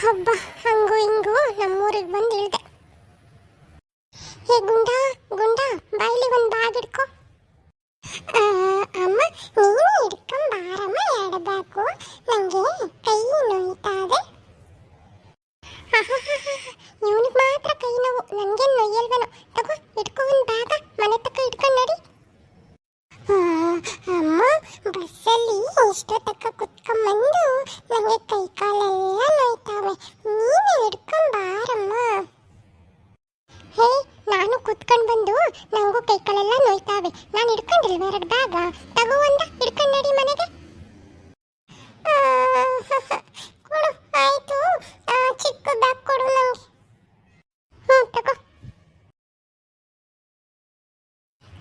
ಹಬ್ಬ ಹಂಗು ಹಿಂಗು ನಮ್ಮೂರಿಗೆ ಬಂದು ಇಳ್ದೆ. ಹೇ ಗುಂಡ ಗುಂಡ ಬಾಯಿಲಿ ಒಂದು ಬ್ಯಾಗ್ ಹಿಡ್ಕೊ. ಆ, ಅಮ್ಮ ನೀನು ಹಿಡ್ಕೊಂಡ್ ಬಾರಮ್ಮ ಎರಡು ಬ್ಯಾಗು ನನಗೆ ಕೈ ನೋಯ್ತಾದೆ ಇವನಿಗೆ ಹಿಡ್ಕೊಂಡಿಲ್ವ ಎರಡು ಬ್ಯಾಗ? ತಗೋ ಒಂದ ಹಿಡ್ಕೊಂಡು ಮನೆಗೆ. ಕೊಡು, ಆಯ್ತು. ಚಿಕ್ಕ ಬ್ಯಾಗ್ ಕೊಡು ನನಗೆ ಹ್ಞೂ ತಗೋ.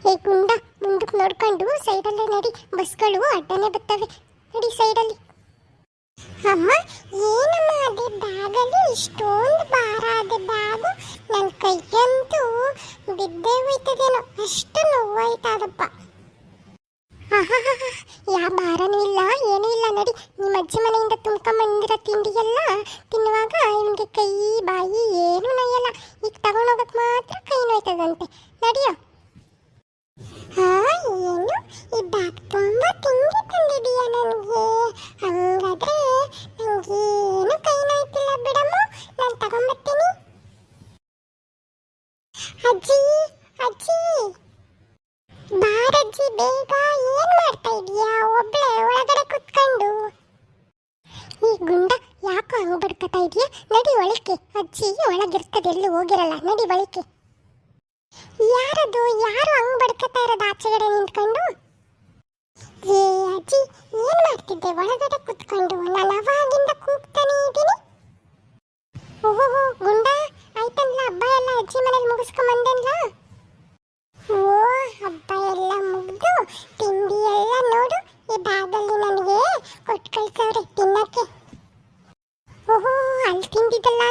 ಹೇ ಗುಂಡ ಮುಂದಕ್ಕೆ ನೋಡ್ಕೊಂಡು ಸೈಡಲ್ಲೇ ನಡಿ. ಬಸ್ಗಳು ಅಡ್ಡನೇ ಬರ್ತವೆ ನಡಿ ಸೈಡಲ್ಲಿ. ಅಮ್ಮ, ಏನಮ್ಮ ಅದೇ ಬ್ಯಾಗಲ್ಲಿ ಇಷ್ಟೊಂದು ಭಾರ ಅದೇ ಬ್ಯಾಗು ನನ್ನ ಕೈಯಂತೂ ಬಿದ್ದೇ ಹೋಯ್ತದೇನೋ ಅಷ್ಟು ನೋವಾಯ್ತದಪ್ಪ ಯಾ ಭಾರನೂ ಇಲ್ಲ ಏನೂ ಇಲ್ಲ ನಡಿ ನಿಮ್ಮ ಅಜ್ಜಿ ಮನೆಯಿಂದ ತುಂಬ್ಕೊಂಬಂದಿರೋ ತಿಂಡಿ ಎಲ್ಲ ತಿನ್ನುವಾಗ ಇವನಿಗೆ ಕೈ, ಬಾಯಿ ಏನೂ ನೋಯಲ್ಲ. ಈಗ ತಗೊಂಡೋಗಕ್ಕೆ ಮಾತ್ರ ಕೈ ನೋಯ್ತದಂತೆ. ನಡಿಯೋ? ಹಾ, ಏನು? ಈ ಬ್ಯಾಗ್ ತುಂಬ ತಿಂಡಿ ತಂದಿದೀಯ ನನಗೆ. ಹಂಗಾದ್ರೆ ನನಗೇನು ಕೈ ನೋಯ್ತಿಲ್ಲ ಬಿಡಮ್ಮ. ನಾನು ತಗೊಂಬರ್ತೀನಿ. ಅಜ್ಜಿ ಅಜ್ಜಿ. ಬಾರಜ್ಜಿ, ಬೇಗ ಏನು ಮಾಡ್ತಾ ಇದೀಯಾ? ಒಬ್ಳೆ ಒಳಗಡೆ ಕುತ್ಕೊಂಡು. ಈ ಗುಂಡ ಯಾಕೋ ಬಡ್ಕತಾ ಇದೀಯಾ? ನಡಿ ಒಳಕ್ಕೆ. ಅಜ್ಜಿ ಒಳಗಿರ್ತದೆ, ಎಲ್ಲೂ ಹೋಗಿರಲ್ಲ. ನಡಿ ಒಳಕ್ಕೆ ಯಾರದು? ಯಾರು ಹಂಗ್ ಬಡ್ಕತಾ ಇರೋದು ಆಚೆಗಡೆ ನಿಂತ್ಕೊಂಡು? ಏ ಅಜ್ಜಿ, ಏನ್ ಮಾಡ್ತಿದ್ದೆ? ಒಳಗಡೆ ಕುತ್ಕೊಂಡು ನಾನು ಅವಾಗಿಂದ ಕೂಗ್ತಾನೆ ಇದ್ದೀನಿ. ಓಹೋ ಗುಂಡ, ಆಯ್ತಲ್ಲ, ಹಬ್ಬ ಎಲ್ಲ ಅಜ್ಜಿ ಮನೇಲಿ ಮುಗಿಸ್ಕೊಂಡ್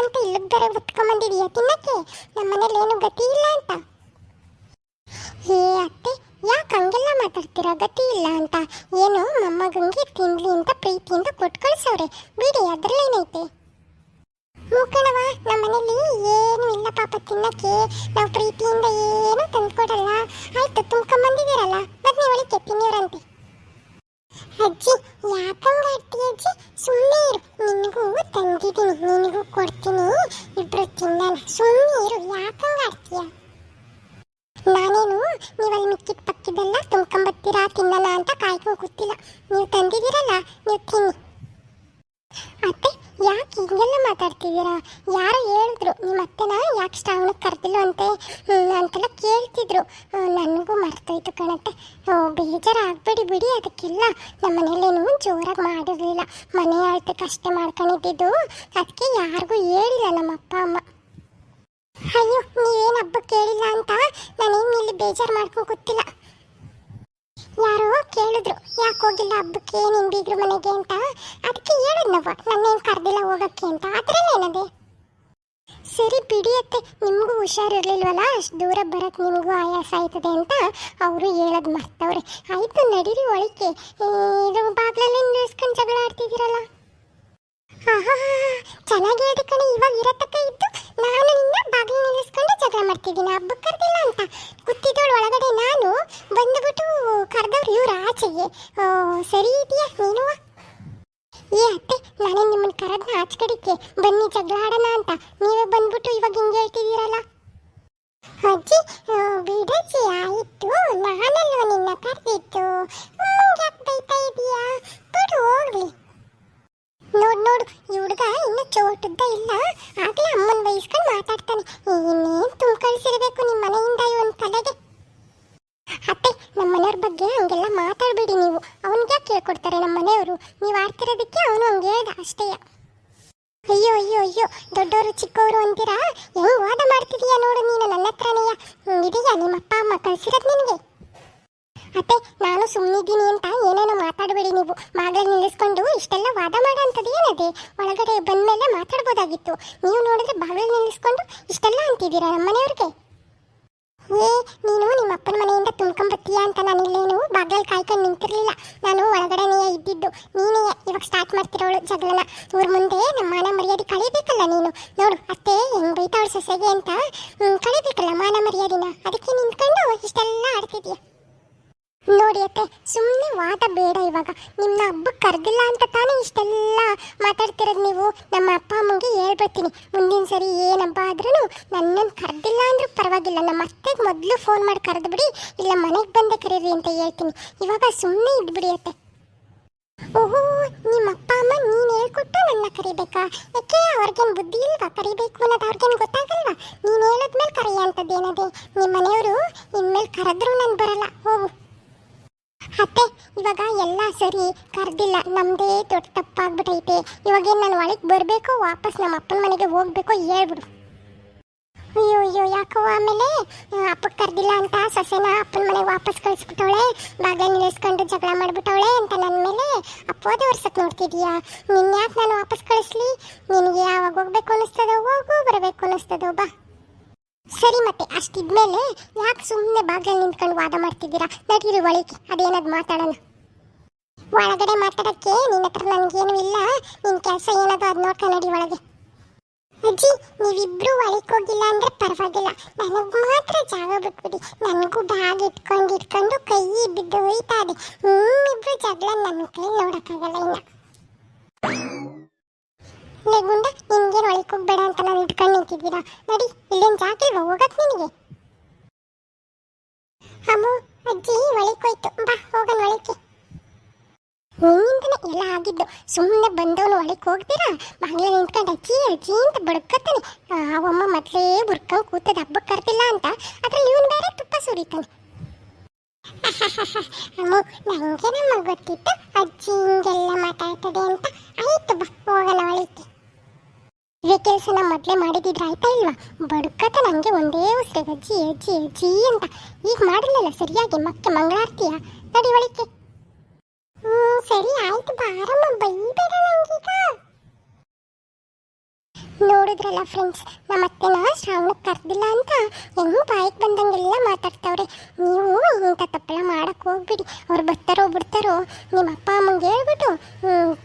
ಅಂತ ಇಲ್ಲಿಗೆ ಬೇರೆ ಉತ್ಕೊಂಬಂದಿದೀಯ. ತಿನ್ನಕ್ಕೆ? ನಮ್ಮ ಮನೇಲಿ ಏನು ಗತಿ ಇಲ್ಲ ಅಂತ. ಹೇ ಅತ್ತೆ, ಯಾಕೆ ಹಂಗೆಲ್ಲ ಮಾತಾಡ್ತೀರಾ? ಗತಿ ಇಲ್ಲ ಅಂತ. ಏನು, ಮೊಮ್ಮಗಂಗೆ ತಿನ್ಲಿ ಅಂತ ಪ್ರೀತಿಯಿಂದ ಕೊಟ್ಟು ಕಳಿಸವ್ರೆ ಬಿಡಿ, ಅದ್ರಲ್ಲೇನೈತೆ? ಮೂಕಣವ ನಮ್ಮ ಮನೇಲಿ ಏನು ಇಲ್ಲ ಪಾಪ ತಿನ್ನಕ್ಕೆ. ನಾವು ಪ್ರೀತಿಯಿಂದ ಏನು ತಂದ್ಕೊಡಲ್ಲ. ಆಯ್ತು, ತುಂಬ್ಕೊಂಬಂದಿದ್ದೀರಲ್ಲ. ಬನ್ನಿ ಒಳಗೆ ತಿನ್ನೋರಂತೆ ಅಜ್ಜಿ, ಯಾಕಂಗ ಅಟ್ಟಿ ಅಜ್ಜಿ? ಸುಮ್ಮನೆ ಇರು. ನಿನಗೂ ತಂದಿದ್ದೀನಿ ನಿನಗೂ ಕೊಡ್ತೀನಿ. ಇಬ್ರು ತಿನ್ನೋಣ ಸುಮ್ಮನೆ ಇರು. ಯಾಕಂಗ ಆಡ್ತೀಯ ನಾನೇನು, ನೀವಲ್ಲಿ ಮಿಕ್ಕಿದ ಪಕ್ಕಿದೆಲ್ಲ ತುಂಬ್ಕೊಂಬತ್ತೀರಾ, ತಿನ್ನಲ್ಲ ಅಂತ ಕಾಯ್ಕೊಂಡು ಗೊತ್ತಿಲ್ಲ ನೀವು ತಂದಿದ್ದೀರಲ್ಲ, ನೀವು ತಿನ್ನಿ. ಅತ್ತೆ, ಯಾಕೆ ಹಿಂಗೆಲ್ಲ ಮಾತಾಡ್ತಿದ್ದೀರಾ? ಯಾರೋ ಹೇಳಿದ್ರು ನಿಮ್ಮ ಅತ್ತೆನ ಯಾಕೆ ಶ್ರಾವಣಕ್ಕೆ ಕರೆದಿಲ್ಲ ಅಂತೆ ಹ್ಮ್, ಅಂತೆಲ್ಲ ಕೇಳ್ತಿದ್ರು ಹ್ಮ್, ನನಗೂ ಮರ್ತೋಯ್ತು ಕಣತ್ತೆ ಓ, ಬೇಜಾರಾಗ್ಬೇಡಿ ಬಿಡಿ ಅದಕ್ಕೆಲ್ಲ ನಮ್ಮ ಮನೇಲೇನು ಜೋರಾಗಿ ಮಾಡಿರಲಿಲ್ಲ ಮನೆ ಆಳ್ತಕ್ಕೆ ಅಷ್ಟೇ ಮಾಡ್ಕೊಂಡಿದ್ದು ಅದಕ್ಕೆ ಯಾರಿಗೂ ಹೇಳಿಲ್ಲ ನಮ್ಮ ಅಪ್ಪ ಅಮ್ಮ ಅಯ್ಯೋ, ನೀವೇನು ಹಬ್ಬ ಕೇಳಿಲ್ಲ ಅಂತ? ನಾನೇನು ಇಲ್ಲಿ ಬೇಜಾರು ಮಾಡ್ಕೋ ಗೊತ್ತಿಲ್ಲ ಯಾರೋ ಕೇಳಿದ್ರು, ಯಾಕೆ ಹೋಗಿಲ್ಲ ಹಬ್ಬಕ್ಕೆ ನಿನ್ ಬೀಗ್ರು ಮನೆಗೆ ಅಂತ? ಅದಕ್ಕೆ ಹೇಳಿದ್ನವ್ವ ನನ್ನೇನು ಕರೆದಿಲ್ಲ ಹೋಗಕ್ಕೆ ಅಂತ? ಅದ್ರಲ್ಲೇನದೆ? ಸರಿ ಬಿಡಿಯತ್ತೆ ನಿಮಗೂ ಹುಷಾರಿರ್ಲಿಲ್ವಲ್ಲ? ಅಷ್ಟು ದೂರ ಬರೋಕ್ಕೆ ನಿಮಗೂ ಆಯಾಸ ಆಯ್ತದೆ ಅಂತ ಅವರು ಹೇಳೋದು ಮರ್ತವ್ರೆ. ಆಯಿತು, ನಡೀರಿ ಒಳಕ್ಕೆ. ಇದು ಬಾಗ್ಲಲ್ಲಿ ನಿಲ್ಸ್ಕೊಂಡು ಜಗಳ ಆಡ್ತಿದ್ದೀರಲ್ಲ? ಚೆನ್ನಾಗಿ ಹೇಳಿದ ಕಣೆ, ಇವಾಗ ಇರತಕ್ಕ ಇದ್ದು ನಿಲ್ಲಿಸ್ಕೊಂಡು ಮಾಡ್ತಿದ್ದೀನಿ ಹಬ್ಬಕ್ಕೆ ಕರೆದಿಲ್ಲ ಅಂತ. ಕೂತಿದ್ದವಳು ಒಳಗಡೆ ನಾನು ಬಂದ್ಬಿಟ್ಟು ಕರೆದವ್ರು ಇವ್ರು ಆಚೆಗೆ. ಸರಿ ಇದೆಯಾ ನೀನು? ಏ ಅತ್ತೆ, ನಾನೇ ನಿಮ್ಮನ್ನ ಕರೆದ್ನ ಆಚೆ ಕಡೆಗೆ ಬನ್ನಿ ಜಗಳ ಆಡೋಣ ಅಂತ. ನೀವೇ ಬಂದ್ಬಿಟ್ಟು ಇವಾಗ ಹಿಂಗೆ ಹೇಳ್ತಿದ್ದೀರಲ್ಲ? ಅಜ್ಜಿ ಬಿಡಜ್ಜಿ, ಆಯಿತು. ನಾನಲ್ವ ನಿನ್ನ ಕರೆದಿತ್ತು ಯಾಕೆ ಬೈತಾ ಇದೀಯಾ? ಬಿಡು, ಹೋಗ್ಲಿ. ನೋಡ್, ನೋಡು, ಈ ಹುಡುಗ ಇನ್ನೂ ಚೋಟದ್ದ ಇಲ್ಲ. ಆಗ್ಲೇ ಅಮ್ಮನ ವಹಿಸ್ಕೊಂಡು ಮಾತಾಡ್ತಾನೆ ಇನ್ನೇನ್ ತುಂಬ ಕಳ್ಸಿರ್ಬೇಕು ನಿಮ್ಮ ಮನೆಯಿಂದ ಇವನ್ ತಲೆಗೆ ಅತ್ತೆ ನಮ್ಮ ಮನೆಯವ್ರ ಬಗ್ಗೆ ಹಂಗೆಲ್ಲ ಮಾತಾಡಬೇಡಿ ನೀವು ಅವನಿಗೆ ಯಾಕೆ ಕೇಳ್ಕೊಡ್ತಾರೆ ನಮ್ಮ ಮನೆಯವರು ನೀವು ಆಡ್ತಿರೋದಕ್ಕೆ ಅವನು ಹಂಗೆ ಹೇಳ್ದ ಅಷ್ಟೇ ಅಯ್ಯೋ ಅಯ್ಯೋ ಅಯ್ಯೋ ದೊಡ್ಡವರು ಚಿಕ್ಕವರು ಅಂತೀರಾ ಹೆಂಗ್ ವಾದ ಮಾಡ್ತಿದೀಯ ನೋಡು ನೀನು ನನ್ನ ಹತ್ರನೆಯ ಇದೆಯಾ ನಿಮ್ಮ ಅಪ್ಪ ಅಮ್ಮ ಕಳ್ಸಿರೋದು ನಿನಗೆ ಅತ್ತೆ ನಾನು ಸುಮ್ಮನಿದ್ದೀನಿ ಅಂತ ಏನೇನೋ ಮಾತಾಡಬೇಡಿ ನೀವು. ಬಾಗಿಲು ನಿಲ್ಲಿಸ್ಕೊಂಡು ಇಷ್ಟೆಲ್ಲ ವಾದ ಮಾಡೋಂಥದ್ದು ಏನದೆ? ಒಳಗಡೆ ಬಂದಮೇಲೆ ಮಾತಾಡ್ಬೋದಾಗಿತ್ತು. ನೀವು ನೋಡಿದ್ರೆ ಬಾಗಿಲು ನಿಲ್ಲಿಸ್ಕೊಂಡು ಇಷ್ಟೆಲ್ಲ ಅಂತಿದ್ದೀರಾ ನಮ್ಮ ಮನೆಯವ್ರಿಗೆ ಏ, ನೀನು ನಿಮ್ಮ ಅಪ್ಪನ ಮನೆಯಿಂದ ತುಂಬ್ಕೊಂಬತ್ತೀಯ ಅಂತ ನಾನು ಇಲ್ಲೇನು ಬಾಗಿಲಲ್ಲಿ ಕಾಯ್ಕೊಂಡು ನಿಂತಿರಲಿಲ್ಲ. ನಾನು ಒಳಗಡೆನೇ ಇದ್ದಿದ್ದು. ನೀನೇ ಇವಾಗ ಸ್ಟಾರ್ಟ್ ಮಾಡ್ತಿರೋಳು ಜಗಳನ. ಇವ್ರ ಮುಂದೆ ನಮ್ಮ ಮಾನ ಮರ್ಯಾದೆ ಕಳಿ ಕಳಿಬೇಕಲ್ಲ ನೀನು. ನೋಡು, ಅತ್ತೆ ಹೆಂಗ್ ಬೈತಾವಳ ಸೊಸೆಗೆ ಅಂತ. ಕಳಿಬೇಕಲ್ಲ ಮಾನ ಮರ್ಯಾದಿನ? ಅದಕ್ಕೆ ನಿಂತ್ಕೊಂಡು ಇಷ್ಟೆಲ್ಲ ಆಡ್ತಿದ್ಯಾ? ನೋಡಿ ಅತ್ತೆ ಸುಮ್ಮನೆ ವಾದ ಬೇಡ ಇವಾಗ. ನಿಮ್ಮನ್ನ ಹಬ್ಬಕ್ಕೆ ಕರೆದಿಲ್ಲ ಅಂತ ತಾನೇ ಇಷ್ಟೆಲ್ಲ ಮಾತಾಡ್ತಿರೋದು ನೀವು? ನಮ್ಮ ಅಪ್ಪ ಅಮ್ಮಂಗೆ ಹೇಳ್ಬಿಡ್ತೀನಿ. ಮುಂದಿನ ಸರಿ ಏನು ಹಬ್ಬ ಆದ್ರೂ ನನ್ನನ್ನು ಕರೆದಿಲ್ಲ ಅಂದರೂ ಪರವಾಗಿಲ್ಲ. ನಮ್ಮ ಅತ್ತೆಗೆ ಮೊದಲು ಫೋನ್ ಮಾಡಿ ಕರೆದು ಬಿಡಿ, ಇಲ್ಲ ಮನೆಗೆ ಬಂದೆ ಕರೀರಿ ಅಂತ ಹೇಳ್ತೀನಿ. ಇವಾಗ ಸುಮ್ಮನೆ ಇದ್ಬಿಡಿ ಅತ್ತೆ. ಓಹೋ, ನಿಮ್ಮ ಅಪ್ಪ ಅಮ್ಮ ನೀನು ಹೇಳ್ಕೊಟ್ಟು ನನ್ನ ಕರಿಬೇಕಾ? ಯಾಕೆ ಅವ್ರಿಗೇನು ಬುದ್ಧಿ ಇಲ್ವಾ? ಕರಿಬೇಕು ಅನ್ನೋದು ಅವ್ರಿಗೇನು ಗೊತ್ತಾಗಲ್ವಾ? ನೀನು ಹೇಳಿದ್ಮೇಲೆ ಕರೆಯ ಅಂತದ್ದೇನದೆ? ನಿಮ್ಮ ಮನೆಯವರು ಇನ್ಮೇಲೆ ಕರೆದ್ರೂ ನಾನು ಬರಲ್ಲ ಹೋಗು ಅತ್ತೆ ಇವಾಗ ಎಲ್ಲ ಸರಿ, ಕರೆದಿಲ್ಲ. ನಮ್ದೇ ದೊಡ್ಡ ತಪ್ಪಾಗ್ಬಿಟ್ಟೈತೆ ಇವಾಗ ಏನು ನಾನು ಒಳಗೆ ಬರಬೇಕು, ವಾಪಸ್ ನಮ್ಮ ಅಪ್ಪನ ಮನೆಗೆ ಹೋಗ್ಬೇಕು ಹೇಳ್ಬಿಡು. ಅಯ್ಯೋ ಅಯ್ಯೋ, ಯಾಕೋ ಆಮೇಲೆ? ಅಪ್ಪ ಕರೆದಿಲ್ಲ ಅಂತ ಸೊಸೆನ ಅಪ್ಪನ ಮನೆಗೆ ವಾಪಸ್ ಕಳಿಸ್ಬಿಟ್ಟವಳೆ ಬಾಗಿಲು ನಿಲ್ಲಿಸ್ಕೊಂಡು ಜಗಳ ಮಾಡಿಬಿಟ್ಟವಳೆ ಅಂತ ನನ್ನ ಮೇಲೆ? ಅಪ್ಪೋದೆ ವರ್ಷಕ್ಕೆ ನೋಡ್ತಿದೀಯಾ? ನಿನ್ನ ಯಾಕೆ ನಾನು ವಾಪಸ್ ಕಳಿಸ್ಲಿ? ನಿನಗೆ ಯಾವಾಗ ಹೋಗ್ಬೇಕು ಅನ್ನಿಸ್ತದೋ, ಹೋಗು, ಬರಬೇಕು ಅನ್ನಿಸ್ತದೋ, ಬಾ. ಸರಿ ಮತ್ತೆ, ಅಷ್ಟಿದ್ಮೇಲೆ ಯಾಕೆ ಸುಮ್ಮನೆ ಬಾಗಿಲಲ್ಲಿ ನಿಂತ್ಕೊಂಡು ವಾದ ಮಾಡ್ತಿದ್ದೀರಾ? ನಡೀರಿ ಒಳಗೆ ಅದೇನದು ಮಾತಾಡೋಣ. ಒಳಗಡೆ ಮಾತಾಡಕ್ಕೆ ನಿನ್ನ ಹತ್ರ ನನಗೇನು ಇಲ್ಲ. ನಿನ್ನ ಕೆಲಸ ಏನದು ಅದು ನೋಡ್ಕೊಂಡು ನಡಿ ಒಳಗೆ. ಅಜ್ಜಿ, ನೀವಿಬ್ರು ಒಳಗೆ ಹೋಗಿಲ್ಲ ಅಂದ್ರೆ ಪರವಾಗಿಲ್ಲ. ನನಗೆ ಮಾತ್ರ ಜಾಗ ಬಿಟ್ಬಿಡಿ. ನನಗೂ ಬ್ಯಾಗ್ ಇಟ್ಕೊಂಡು ಇಟ್ಕೊಂಡು ಕೈ ಬಿದ್ದು ಹೋಯ್ತಾ ಇದೆ ನಿಮ್ಮಿಬ್ರು ಜಗಳ ನನ್ನ ಕೈ ನೋಡೋಕ್ಕಾಗಲ್ಲ ಇನ್ನು. ಲಗುಂಡ ಗುಂಡ, ನಿನ್ಗೇನು ಒಳಗೆ ಹೋಗ್ಬೇಡ ಅಂತ ನಾನು ಇಟ್ಕೊಂಡು ನಿಂತಿದ್ದೀರಾ ನಡಿ, ಇಲ್ಲೇನು ಜಾಗಿಲ್ವಾ ಹೋಗಕ್ಕೆ ನಿನಗೆ? ಅಮ್ಮ, ಅಜ್ಜಿ, ಒಳಗೆ ಹೋಯ್ತು. ಬಾ, ಹೋಗೋಣ ಒಳಗೆ ನಿನ್ನಿಂದನೇ ಎಲ್ಲ ಆಗಿದ್ದು. ಸುಮ್ಮನೆ ಬಂದವನು ಒಳಗೆ ಹೋಗ್ತೀರಾ? ಬಾಗಿಲ ನಿಂತ್ಕೊಂಡು ಅಜ್ಜಿ ಅಜ್ಜಿ ಅಂತ ಬಡ್ಕತ್ತಾನೆ ಅವಮ್ಮ ಮೊದಲೇ ಬುರ್ಕೊಂಡು ಕೂತದ ಹಬ್ಬಕ್ಕೆ ಕರ್ತಿಲ್ಲ ಅಂತ. ಅದ್ರಲ್ಲಿ ಇವನು ಬೇರೆ ತುಪ್ಪ ಸುರಿತಾನೆ. ನನಗೆ ನಮ್ಮ ಗೊತ್ತಿತ್ತು ಅಜ್ಜಿ ಹಿಂಗೆಲ್ಲ ಮಾತಾಡ್ತದೆ ಅಂತ. ಆಯ್ತು ಬಾ, ಹೋಗೋಣ ಒಳಗೆ. ಇದೇ ಕೆಲಸನ ಮೊದಲೇ ಮಾಡಿದಿದ್ರೆ ಆಯ್ತಾ ಇಲ್ವಾ? ಬಡ್ಕತ ನನಗೆ ಒಂದೇ ಉಸಿರಿಗೆ ಅಜ್ಜಿ ಅಜ್ಜಿ ಅಜ್ಜಿ ಅಂತ. ಈಗ ಮಾಡಿಲ್ಲಲ್ಲ ಸರಿಯಾಗಿ ಮತ್ತೆ ಮಂಗಳಾರ್ತಿಯ? ನಡಿ ಒಳಿಕೆ ಹ್ಞೂ ಸರಿ ಆಯ್ತು ಬಾರಮ್ಮ ಬೈಬೇಡ ನಂಗೀಗ. ನೋಡಿದ್ರಲ್ಲ ಫ್ರೆಂಡ್ಸ್ ನಮ್ಮ ಅತ್ತೆನ ಶ್ರಾವಣಕ್ಕೆ ಕರೆದಿಲ್ಲ ಅಂತ ಹೆಂಗ್ ಬಾಯಿಗೆ ಬಂದಂಗೆಲ್ಲ ಮಾತಾಡ್ತಾವ್ರೆ. ನೀವು ಇಂಥ ತಪ್ಪಲ ಮಾಡಕ್ಕೆ ಹೋಗ್ಬಿಡಿ ಅವ್ರು ಬರ್ತಾರೋ ಬಿಡ್ತಾರೋ ನಿಮ್ಮ ಅಪ್ಪ ಅಮ್ಮಂಗೆ ಹೇಳ್ಬಿಟ್ಟು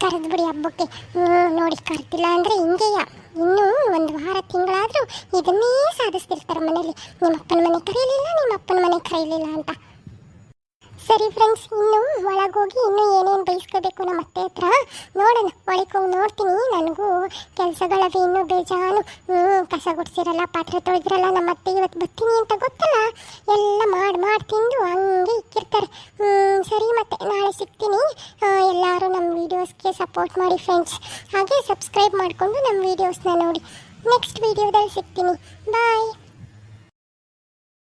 ಕರೆದ್ಬಿಡಿ ಹಬ್ಬಕ್ಕೆ. ಹ್ಮ್, ನೋಡಿ ಕರೆದಿಲ್ಲ ಅಂದರೆ ಹಿಂಗೆಯ? ಇನ್ನೂ ಒಂದು ವಾರ ತಿಂಗಳಾದರೂ ಇದನ್ನೇ ಸಾಧಿಸ್ತಿರ್ತಾರೆ ಮನೇಲಿ. ನಿಮ್ಮ ಅಪ್ಪನ ಮನೆ ಕರೆಯಲಿಲ್ಲ ನಿಮ್ಮ ಅಪ್ಪನ ಮನೆ ಕರೆಯಲಿಲ್ಲ ಅಂತ. ಸರಿ ಫ್ರೆಂಡ್ಸ್ ಇನ್ನು ಒಳಗೋಗಿ ಇನ್ನೂ ಏನೇನು ಬೇಯಿಸ್ಕೋಬೇಕು ನಮ್ಮ ಅತ್ತೆ ಹತ್ರ, ನೋಡೋಣ. ಒಳಗೆ ಹೋಗಿ ನೋಡ್ತೀನಿ. ನನಗೂ ಕೆಲಸಗಳವೆ ಇನ್ನೂ ಬೇಜಾನು. ಹ್ಞೂ ಕಸ ಗುಡಿಸಿರಲ್ಲ, ಪಾತ್ರೆ ತೊಳೆದಿರಲ್ಲ ನಮ್ಮ ಅತ್ತೆ ಇವತ್ತು ಬರ್ತೀನಿ ಅಂತ ಗೊತ್ತಲ್ಲ? ಎಲ್ಲ ಮಾಡಿ ಮಾಡಿ ತಿಂದು ಹಂಗೆ ಇಕ್ಕಿರ್ತಾರೆ. ಹ್ಞೂ ಸರಿ ಮತ್ತೆ, ನಾಳೆ ಸಿಗ್ತೀನಿ. ಎಲ್ಲರೂ ನಮ್ಮ ವೀಡಿಯೋಸ್ಗೆ ಸಪೋರ್ಟ್ ಮಾಡಿ ಫ್ರೆಂಡ್ಸ್ ಹಾಗೆ ಸಬ್ಸ್ಕ್ರೈಬ್ ಮಾಡಿಕೊಂಡು ನಮ್ಮ ವೀಡಿಯೋಸ್ನ ನೋಡಿ. ನೆಕ್ಸ್ಟ್ ವೀಡಿಯೋದಲ್ಲಿ ಸಿಗ್ತೀನಿ. ಬಾಯ್